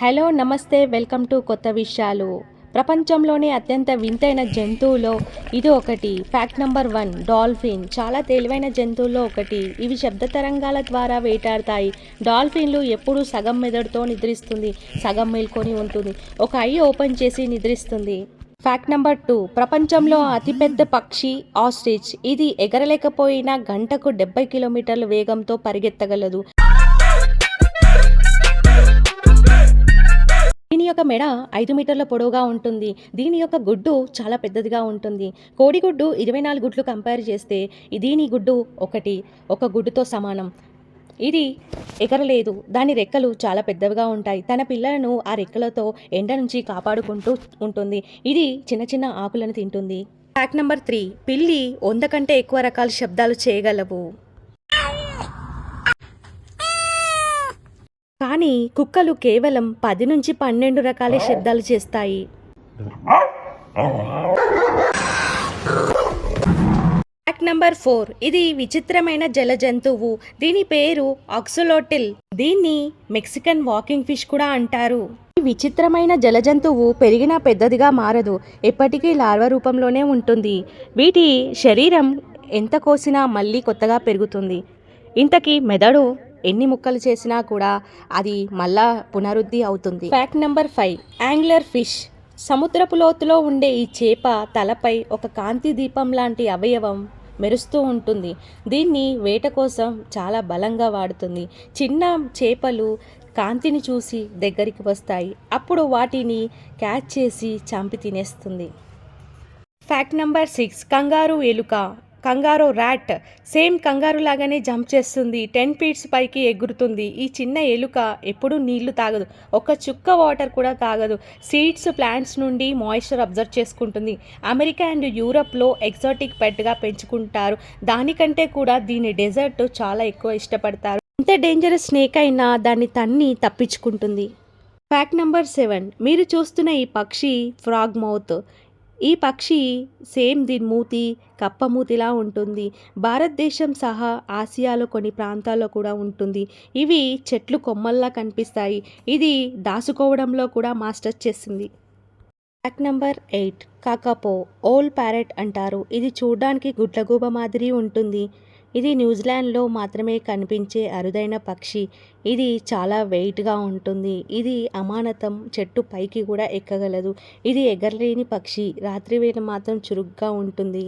Hello నమస్తే welcome to కొత్త విషయాలు. ప్రపంచంలోనే అత్యంత వింతైన జంతువులో ఇది ఒకటి. ఫ్యాక్ట్ నంబర్ వన్ డాల్ఫిన్ చాలా తెలివైన జంతువుల్లో ఒకటి. ఇవి శబ్ద తరంగాల ద్వారా వేటాడతాయి. డాల్ఫిన్లు ఎప్పుడూ సగం మెదడుతో నిద్రిస్తుంది సగం మేల్కొని ఉంటుంది. ఒక ఐ ఓపెన్ చేసి నిద్రిస్తుంది. ఫ్యాక్ట్ నెంబర్ టూ ప్రపంచంలో అతిపెద్ద పక్షి ఆస్ట్రిచ్ ఇది ఎగరలేకపోయినా గంటకు డెబ్బై కిలోమీటర్ల వేగంతో పరిగెత్తగలదు. దీని యొక్క మెడ ఐదు మీటర్ల పొడవుగా ఉంటుంది. దీని యొక్క గుడ్డు చాలా పెద్దదిగా ఉంటుంది. కోడిగుడ్డు ఇరవై నాలుగు గుడ్లు కంపేర్ చేస్తే దీని గుడ్డు ఒకటి ఒక గుడ్డుతో సమానం. ఇది ఎగరలేదు. దాని రెక్కలు చాలా పెద్దవిగా ఉంటాయి. తన పిల్లలను ఆ రెక్కలతో ఎండ నుంచి కాపాడుకుంటూ ఉంటుంది. ఇది చిన్న చిన్న ఆకులను తింటుంది. ఫ్యాక్ట్ నెంబర్ త్రీ పిల్లి వంద కంటే ఎక్కువ రకాల శబ్దాలు చేయగలవు. కానీ కుక్కలు కేవలం పది నుంచి పన్నెండు రకాల శబ్దాలు చేస్తాయి. ఫ్యాక్ట్ నంబర్ ఫోర్ ఇది విచిత్రమైన జల జంతువు. దీని పేరు ఆక్సులోటిల్. దీన్ని మెక్సికన్ వాకింగ్ ఫిష్ కూడా అంటారు. ఈ విచిత్రమైన జల జంతువు పెరిగినా పెద్దదిగా మారదు. ఎప్పటికీ లార్వ రూపంలోనే ఉంటుంది. వీటి శరీరం ఎంత కోసినా మళ్ళీ కొత్తగా పెరుగుతుంది. ఇంతకీ మెదడు ఎన్ని ముక్కలు చేసినా కూడా అది మళ్ళా పునరుద్ధి అవుతుంది. Fact number five angler fish సముద్రపు లోతులో ఉండే ఈ చేప తలపై ఒక కాంతి దీపం లాంటి అవయవం మెరుస్తూ ఉంటుంది. దీన్ని వేట కోసం చాలా బలంగా వాడుతుంది. చిన్న చేపలు కాంతిని చూసి దగ్గరికి వస్తాయి. అప్పుడు వాటిని క్యాచ్ చేసి చంపి తినేస్తుంది. ఫ్యాక్ట్ నెంబర్ సిక్స్ కంగారు ఎలుక. కంగారో ర్యాట్. సేమ్ కంగారు లాగానే జంప్ చేస్తుంది. టెన్ ఫీట్స్ పైకి ఎగురుతుంది. ఈ చిన్న ఎలుక ఎప్పుడూ నీళ్ళు తాగదు. ఒక చుక్క వాటర్ కూడా తాగదు. సీడ్స్ ప్లాంట్స్ నుండి మాయిశ్చర్ అబ్జర్వ్ చేసుకుంటుంది. అమెరికా అండ్ యూరప్లో ఎగ్జాటిక్ పెట్గా పెంచుకుంటారు. దానికంటే కూడా దీని డెజర్ట్ చాలా ఎక్కువ ఇష్టపడతారు. ఎంత డేంజరస్ స్నేక్ అయినా దాన్ని తన్ని తప్పించుకుంటుంది. Fact number seven. మీరు చూస్తున్న ఈ పక్షి ఫ్రాగ్ మౌత్. ఈ పక్షి సేమ్ దీని మూతి కప్ప మూతిలా ఉంటుంది. భారతదేశం సహా ఆసియాలో కొన్ని ప్రాంతాల్లో కూడా ఉంటుంది. ఇవి చెట్లు కొమ్మల్లా కనిపిస్తాయి. ఇది దాచుకోవడంలో కూడా మాస్టర్ చేసింది. Fact number eight kakapo owl parrot అంటారు. ఇది చూడడానికి గుడ్లగూబ మాదిరి ఉంటుంది. ఇది న్యూజిలాండ్లో మాత్రమే కనిపించే అరుదైన పక్షి. ఇది చాలా వెయిట్గా ఉంటుంది. ఇది అమానతం చెట్టు పైకి కూడా ఎక్కగలదు. ఇది ఎగరలేని పక్షి. రాత్రి వేళ మాత్రం చురుగ్గా ఉంటుంది.